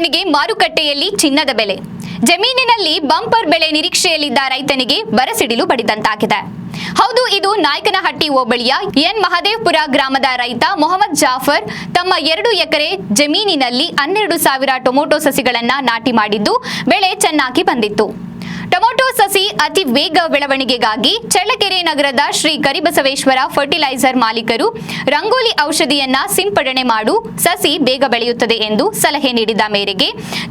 ಹಣ್ಣಿಗೆ ಮಾರುಕಟ್ಟೆಯಲ್ಲಿ ಚಿನ್ನದ ಬೆಲೆ. ಜಮೀನಿನಲ್ಲಿ ಬಂಪರ್ ಬೆಳೆ ನಿರೀಕ್ಷೆಯಲ್ಲಿದ್ದ ರೈತನಿಗೆ ಬರಸಿಡಿಲು ಬಡಿದಂತಾಗಿದೆ ಹೌದು, ಇದು ನಾಯಕನಹಟ್ಟಿ ಹೋಬಳಿಯ ಎನ್. ಮಹದೇವ್ಪುರ ಗ್ರಾಮದ ರೈತ ಮೊಹಮ್ಮದ್ ಜಾಫರ್ ತಮ್ಮ ಎರಡು ಎಕರೆ ಜಮೀನಿನಲ್ಲಿ ಹನ್ನೆರಡು ಸಾವಿರ ಟೊಮೊಟೊ ಸಸಿಗಳನ್ನ ನಾಟಿ ಮಾಡಿದ್ದು, ಬೆಳೆ ಚೆನ್ನಾಗಿ ಬಂದಿತ್ತು. ಟೊಮೊಟೊ ಸಸಿ ಅತಿ ವೇಗ ಬೆಳವಣಿಗೆಗಾಗಿ ಚಳ್ಳಕೆರೆ ನಗರದ ಶ್ರೀ ಕರಿಬಸವೇಶ್ವರ ಫರ್ಟಿಲೈಸರ್ ಮಾಲೀಕರು ರಂಗೋಲಿ ಔಷಧಿಯನ್ನ ಸಿಂಪಡಣೆ ಮಾಡು, ಸಸಿ ಬೇಗ ಬೆಳೆಯುತ್ತದೆ ಎಂದು ಸಲಹೆ ನೀಡಿದ ಮೇರೆಗೆ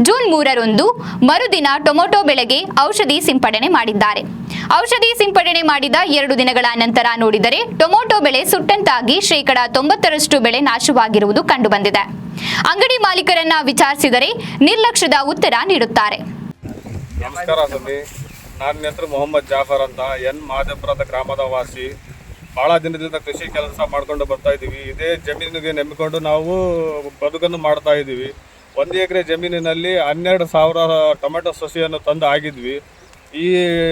ಜೂನ್ ಮೂರರಂದು ಮರುದಿನ ಟೊಮೊಟೊ ಬೆಳೆಗೆ ಔಷಧಿ ಸಿಂಪಡಣೆ ಮಾಡಿದ್ದಾರೆ. ಔಷಧಿ ಸಿಂಪಡಣೆ ಮಾಡಿದ ಎರಡು ದಿನಗಳ ನಂತರ ನೋಡಿದರೆ ಟೊಮೊಟೊ ಬೆಳೆ ಸುಟ್ಟಂತಾಗಿ ಶೇಕಡಾ ತೊಂಬತ್ತರಷ್ಟು ಬೆಳೆ ನಾಶವಾಗಿರುವುದು ಕಂಡುಬಂದಿದೆ. ಅಂಗಡಿ ಮಾಲೀಕರನ್ನ ವಿಚಾರಿಸಿದರೆ ನಿರ್ಲಕ್ಷ್ಯದ ಉತ್ತರ ನೀಡುತ್ತಾರೆ. ನಮಸ್ಕಾರ ಸ್ವಾಮಿ. ನನ್ನ ಹೆಸರು ಮೊಹಮ್ಮದ್ ಜಾಫರ್ ಅಂತ ಎನ್ ಮಹದೇಪುರದ ಗ್ರಾಮದ ವಾಸಿ. ಭಾಳ ದಿನದಿಂದ ಕೃಷಿ ಕೆಲಸ ಮಾಡ್ಕೊಂಡು ಬರ್ತಾ ಇದ್ದೀವಿ. ಇದೇ ಜಮೀನಿಗೆ ನೆಮ್ಮಿಕೊಂಡು ನಾವು ಬದುಕನ್ನು ಮಾಡ್ತಾ ಇದ್ದೀವಿ. ಒಂದು ಎಕರೆ ಜಮೀನಿನಲ್ಲಿ ಹನ್ನೆರಡು ಸಾವಿರ ಟೊಮೆಟೊ ಸಸಿಯನ್ನು ತಂದು ಆಗಿದ್ವಿ ಈ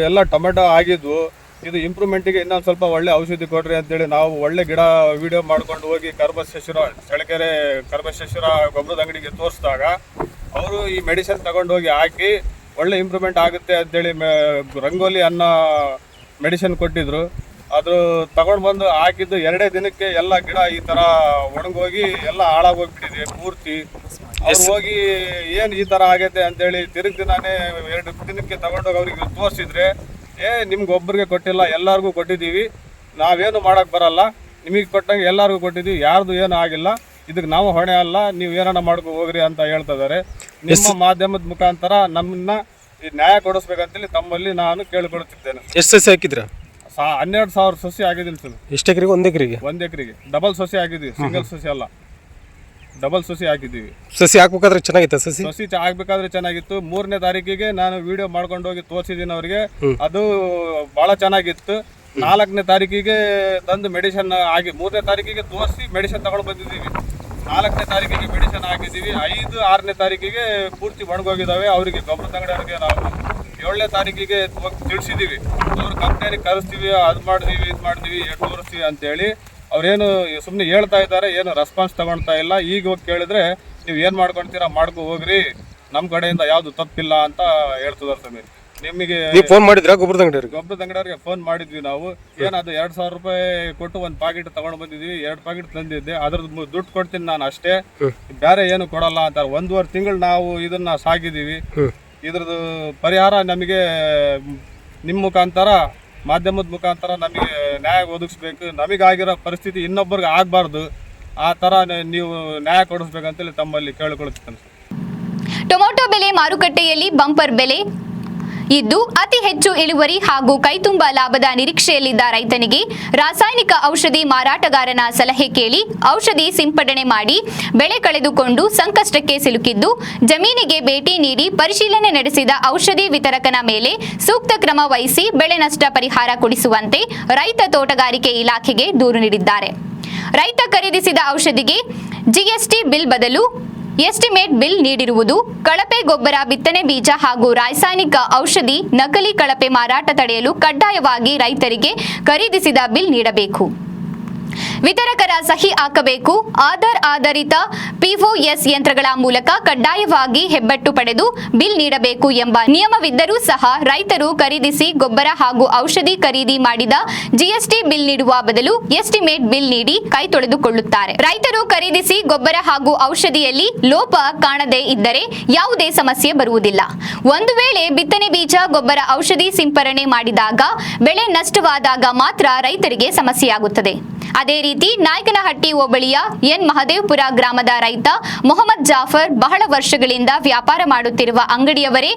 ಎಲ್ಲ ಟೊಮೆಟೊ ಆಗಿದ್ವು ಇದು ಇಂಪ್ರೂವ್ಮೆಂಟಿಗೆ ಇನ್ನೊಂದು ಸ್ವಲ್ಪ ಒಳ್ಳೆ ಔಷಧಿ ಕೊಡ್ರಿ ಅಂತೇಳಿ ನಾವು ಒಳ್ಳೆ ಗಿಡ ವಿಡಿಯೋ ಮಾಡ್ಕೊಂಡು ಹೋಗಿ ಕರ್ಬಶಿರ ಚಳಕೆರೆ ಕರ್ಬಶೇಶ್ವರ ಗೊಬ್ಬರದ ಅಂಗಡಿಗೆ ತೋರಿಸಿದಾಗ ಅವರು ಈ ಮೆಡಿಸಿನ್ ತಗೊಂಡೋಗಿ ಹಾಕಿ ಒಳ್ಳೆ ಇಂಪ್ರೂವ್ಮೆಂಟ್ ಆಗುತ್ತೆ ಅಂತೇಳಿ ಮೆ- ರಂಗೋಲಿ ಅನ್ನೋ ಮೆಡಿಸಿನ್ ಕೊಟ್ಟಿದ್ರು. ಅದು ತಗೊಂಡು ಬಂದು ಹಾಕಿದ್ದು ಎರಡೇ ದಿನಕ್ಕೆ ಎಲ್ಲ ಗಿಡ ಈ ಥರ ಒಣಗೋಗಿ ಎಲ್ಲ ಹಾಳಾಗೋಗ್ಬಿಟ್ಟಿದೆ ಪೂರ್ತಿ. ಅವ್ರು ಹೋಗಿ ಏನು ಈ ಥರ ಆಗೈತೆ ಅಂತೇಳಿ ತಿರುಗಿ ದಿನಾನೇ ಎರಡು ದಿನಕ್ಕೆ ತಗೊಂಡೋಗಿ ಅವ್ರಿಗೆ ತೋರಿಸಿದ್ರೆ ಏ ನಿಮ್ಗೆ ಒಬ್ಬರಿಗೆ ಕೊಟ್ಟಿಲ್ಲ ಎಲ್ಲರಿಗೂ ಕೊಟ್ಟಿದ್ದೀವಿ. ನಾವೇನು ಮಾಡೋಕ್ಕೆ ಬರಲ್ಲ. ನಿಮಗೆ ಕೊಟ್ಟಂಗೆ ಎಲ್ಲರಿಗೂ ಕೊಟ್ಟಿದ್ದೀವಿ. ಯಾರ್ದು ಏನು ಆಗಿಲ್ಲ. ಇದಕ್ಕೆ ನಾವು ಹೊಣೆ ಅಲ್ಲ. ನೀವು ಏನಾರ ಮಾಡ್ಕೊ ಹೋಗ್ರಿ ಅಂತ ಹೇಳ್ತಾ ಇದ್ದಾರೆ ನಿಮ್ಮ ಮಾಧ್ಯಮದ ಮುಖಾಂತರ ನಮ್ಮನ್ನ ಈ ನ್ಯಾಯ ಕೊಡಿಸ್ಬೇಕಂತೇಳಿ ತಮ್ಮಲ್ಲಿ ನಾನು ಕೇಳಿಕೊಳ್ಳುತ್ತಿದ್ದೇನೆ. ಎಷ್ಟು ಸಸಿ ಹಾಕಿದ್ರ? ಸಾ ಹನ್ನೆರಡು ಸಾವಿರ ಸಸಿ ಆಗಿದ್ದೀನಿ ಸರ್. ಎಷ್ಟು ಎಕರೆಗೆ? ಒಂದು ಎಕರೆಗೆ? ಒಂದು ಎಕರೆಗೆ. ಡಬಲ್ ಸಸಿ ಆಗಿದ್ವಿ ಸಿಂಗಲ್ ಸಸಿ ಅಲ್ಲ. ಡಬಲ್ ಸಸಿ ಹಾಕಿದ್ದೀವಿ ಸಸಿ ಹಾಕ್ಬೇಕಾದ್ರೆ ಚೆನ್ನಾಗಿತ್ತು ಸಸಿ? ಸಸಿ ಚ- ಆಗ್ಬೇಕಾದ್ರೆ ಚೆನ್ನಾಗಿತ್ತು. ಮೂರನೇ ತಾರೀಕಿಗೆ ನಾನು ವಿಡಿಯೋ ಮಾಡ್ಕೊಂಡು ಹೋಗಿ ತೋರಿಸಿದ್ದೀನಿ ಅವರಿಗೆ. ಅದು ಬಹಳ ಚೆನ್ನಾಗಿತ್ತು. ನಾಲ್ಕನೇ ತಾರೀಕಿಗೆ ತಂದು ಮೆಡಿಸಿನ್ ಆಗಿ ಮೂರನೇ ತಾರೀಕಿಗೆ ತೋರಿಸಿ ಮೆಡಿಸಿನ್ ತಗೊಂಡು ಬಂದಿದ್ದೀವಿ. ನಾಲ್ಕನೇ ತಾರೀಕಿಗೆ ಮೆಡಿಸಿನ್ ಹಾಕಿದ್ದೀವಿ. ಐದು, ಆರನೇ ತಾರೀಕಿಗೆ ಪೂರ್ತಿ ಒಣಗೋಗಿದ್ದಾವೆ. ಅವರಿಗೆ ಗೊಬ್ಬರ ತಂಗಡಿಯವರಿಗೆ ನಾವು ಏಳನೇ ತಾರೀಕಿಗೆ ತಿಳಿಸಿದ್ದೀವಿ. ಅವ್ರ ಕಂಪ್ನಿಯಲ್ಲಿ ಕರೆಸ್ತೀವಿ, ಅದು ಮಾಡ್ತೀವಿ, ಇದು ಮಾಡ್ತೀವಿ ತೋರಿಸ್ತೀವಿ ಅಂತೇಳಿ. ಅವ್ರೇನು ಸುಮ್ಮನೆ ಹೇಳ್ತಾ ಇದ್ದಾರೆ, ಏನು ರೆಸ್ಪಾನ್ಸ್ ತಗೊಳ್ತಾ ಇಲ್ಲ. ಈಗ ಹೋಗಿ ಕೇಳಿದ್ರೆ ನೀವು ಏನು ಮಾಡ್ಕೊಳ್ತೀರಾ ಮಾಡ್ಕೊ ಹೋಗ್ರಿ. ನಮ್ಮ ಕಡೆಯಿಂದ ಯಾವುದು ತಪ್ಪಿಲ್ಲ ಅಂತ ಹೇಳ್ತಿದ್ದಾರೆ ಸಮೀರ್. ನಿಮಗೆ ನೀವು ಫೋನ್ ಮಾಡಿದ್ರಾ? ಗೊಬ್ಬರದ ಅಂಗಡಿಯವ್ರಿಗೆ ಗೊಬ್ಬರದ ಅಂಗಡಿಯವ್ರಿಗೆ ಫೋನ್ ಮಾಡಿದ್ವಿ ನಾವು. ಏನದು ಎರಡ್ ಸಾವಿರ ರೂಪಾಯಿ ಕೊಟ್ಟು ಒಂದು ಪ್ಯಾಕೆಟ್ ತಗೊಂಡ್ ಬಂದಿದ್ವಿ. ಎರಡು ಪ್ಯಾಕೆಟ್ ತಂದಿದ್ದೆ. ಅದ್ರದ್ದು ದುಡ್ಡು ಕೊಡ್ತೀನಿ ನಾನು ಅಷ್ಟೇ. ಬೇರೆ ಏನು ಕೊಡಲ್ಲ ಅಂತಾರೆ ಒಂದೂವರೆ ತಿಂಗಳು ನಾವು ಇದನ್ನ ಸಾಕಿದೀವಿ ಇದ್ರದ್ದು ಪರಿಹಾರ ನಮಗೆ ನಿಮ್ಮ ಮುಖಾಂತರ ಮಾಧ್ಯಮದ ಮುಖಾಂತರ ನಮಗೆ ನ್ಯಾಯ ಒದಗಿಸ್ಬೇಕು. ನಮಗಾಗಿರೋ ಪರಿಸ್ಥಿತಿ ಇನ್ನೊಬ್ಬರಿಗೆ ಆಗಬಾರ್ದು. ಆ ಥರ ನೀವು ನ್ಯಾಯ ಕೊಡಿಸ್ಬೇಕಂತೇಳಿ ತಮ್ಮಲ್ಲಿ ಕೇಳಿಕೊಳ್ತೀನಿ ಟೊಮೊಟೊ ಬೆಲೆ ಮಾರುಕಟ್ಟೆಯಲ್ಲಿ ಬಂಪರ್ ಬೆಲೆ ಇದ್ದು ಅತಿ ಹೆಚ್ಚು ಇಳುವರಿ ಹಾಗೂ ಕೈತುಂಬ ಲಾಭದ ನಿರೀಕ್ಷೆಯಲ್ಲಿದ್ದ ರೈತನಿಗೆ ರಾಸಾಯನಿಕ ಔಷಧಿ ಮಾರಾಟಗಾರನ ಸಲಹೆ ಕೇಳಿ ಔಷಧಿ ಸಿಂಪಡಣೆ ಮಾಡಿ ಬೆಳೆ ಕಳೆದುಕೊಂಡು ಸಂಕಷ್ಟಕ್ಕೆ ಸಿಲುಕಿದ್ದು ಜಮೀನಿಗೆ ಭೇಟಿ ನೀಡಿ ಪರಿಶೀಲನೆ ನಡೆಸಿದ ಔಷಧಿ ವಿತರಕನ ಮೇಲೆ ಸೂಕ್ತ ಕ್ರಮ ವಹಿಸಿ ಬೆಳೆ ನಷ್ಟ ಪರಿಹಾರ ಕೊಡಿಸುವಂತೆ ರೈತ ತೋಟಗಾರಿಕೆ ಇಲಾಖೆಗೆ ದೂರು ನೀಡಿದ್ದಾರೆ. ರೈತ ಖರೀದಿಸಿದ ಔಷಧಿಗೆ ಜಿಎಸ್ಟಿ ಬಿಲ್ ಬದಲು ಎಸ್ಟಿಮೇಟ್ ಬಿಲ್ ನೀಡಿರುವುದು ಕಳಪೆ ಗೊಬ್ಬರ ಬಿತ್ತನೆ ಬೀಜ ಹಾಗೂ ರಾಸಾಯನಿಕ ಔಷಧಿ ನಕಲಿ ಕಳಪೆ ಮಾರಾಟ ತಡೆಯಲು ಕಡ್ಡಾಯವಾಗಿ ರೈತರಿಗೆ ಖರೀದಿಸಿದ ಬಿಲ್ ನೀಡಬೇಕು. ವಿತರಕರ ಸಹಿ ಹಾಕಬೇಕು. ಆಧಾರ್ ಆಧಾರಿತ ಪಿಒಎಸ್ ಯಂತ್ರಗಳ ಮೂಲಕ ಕಡ್ಡಾಯವಾಗಿ ಹೆಬ್ಬೆಟ್ಟು ಪಡೆದು ಬಿಲ್ ನೀಡಬೇಕು ಎಂಬ ನಿಯಮವಿದ್ದರೂ ಸಹ ರೈತರು ಖರೀದಿಸಿ ಗೊಬ್ಬರ ಹಾಗೂ ಔಷಧಿ ಖರೀದಿ ಮಾಡಿದ ಜಿಎಸ್ಟಿ ಬಿಲ್ ನೀಡುವ ಬದಲು ಎಸ್ಟಿಮೇಟ್ ಬಿಲ್ ನೀಡಿ ಕೈ ತೊಳೆದುಕೊಳ್ಳುತ್ತಾರೆ. ರೈತರು ಖರೀದಿಸಿ ಗೊಬ್ಬರ ಹಾಗೂ ಔಷಧಿಯಲ್ಲಿ ಲೋಪ ಕಾಣದೇ ಇದ್ದರೆ ಯಾವುದೇ ಸಮಸ್ಯೆ ಬರುವುದಿಲ್ಲ. ಒಂದು ವೇಳೆ ಬಿತ್ತನೆ ಬೀಜ, ಗೊಬ್ಬರ, ಔಷಧಿ ಸಿಂಪರಣೆ ಮಾಡಿದಾಗ ಬೆಳೆ ನಷ್ಟವಾದಾಗ ಮಾತ್ರ ರೈತರಿಗೆ ಸಮಸ್ಯೆಯಾಗುತ್ತದೆ. ಅದೇ ರೀತಿ ನಾಯಕನಹಟ್ಟಿ ಹೋಬಳಿಯ ಎನ್ ಮಹದೇವ್ಪುರ ಗ್ರಾಮದ ರೈತ ಮೊಹಮ್ಮದ್ ಜಾಫರ್ ಬಹಳ ವರ್ಷಗಳಿಂದ ವ್ಯಾಪಾರ ಮಾಡುತ್ತಿರುವ ಅಂಗಡಿಯವರೇ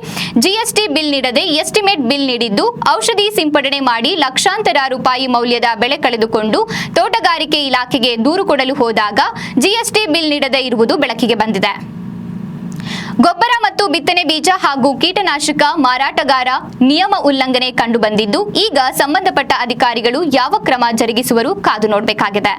ಜಿಎಸ್ಟಿ ಬಿಲ್ ನೀಡದೆ ಎಸ್ಟಿಮೇಟ್ ಬಿಲ್ ನೀಡಿದ್ದು ಔಷಧಿ ಸಿಂಪಡಣೆ ಮಾಡಿ ಲಕ್ಷಾಂತರ ರೂಪಾಯಿ ಮೌಲ್ಯದ ಬೆಳೆ ಕಳೆದುಕೊಂಡು ತೋಟಗಾರಿಕೆ ಇಲಾಖೆಗೆ ದೂರು ಕೊಡಲು ಹೋದಾಗ ಜಿಎಸ್ಟಿ ಬಿಲ್ ನೀಡದೇ ಇರುವುದು ಬೆಳಕಿಗೆ ಬಂದಿದೆ. ಗೊಬ್ಬರ ಮತ್ತು ಬಿತ್ತನೆ ಬೀಜ ಹಾಗೂ ಕೀಟನಾಶಕ ಮಾರಾಟಗಾರ ನಿಯಮ ಉಲ್ಲಂಘನೆ ಕಂಡುಬಂದಿದ್ದು, ಈಗ ಸಂಬಂಧಪಟ್ಟ ಅಧಿಕಾರಿಗಳು ಯಾವ ಕ್ರಮ ಜರುಗಿಸುವರು ಕಾದು ನೋಡಬೇಕಾಗಿದೆ.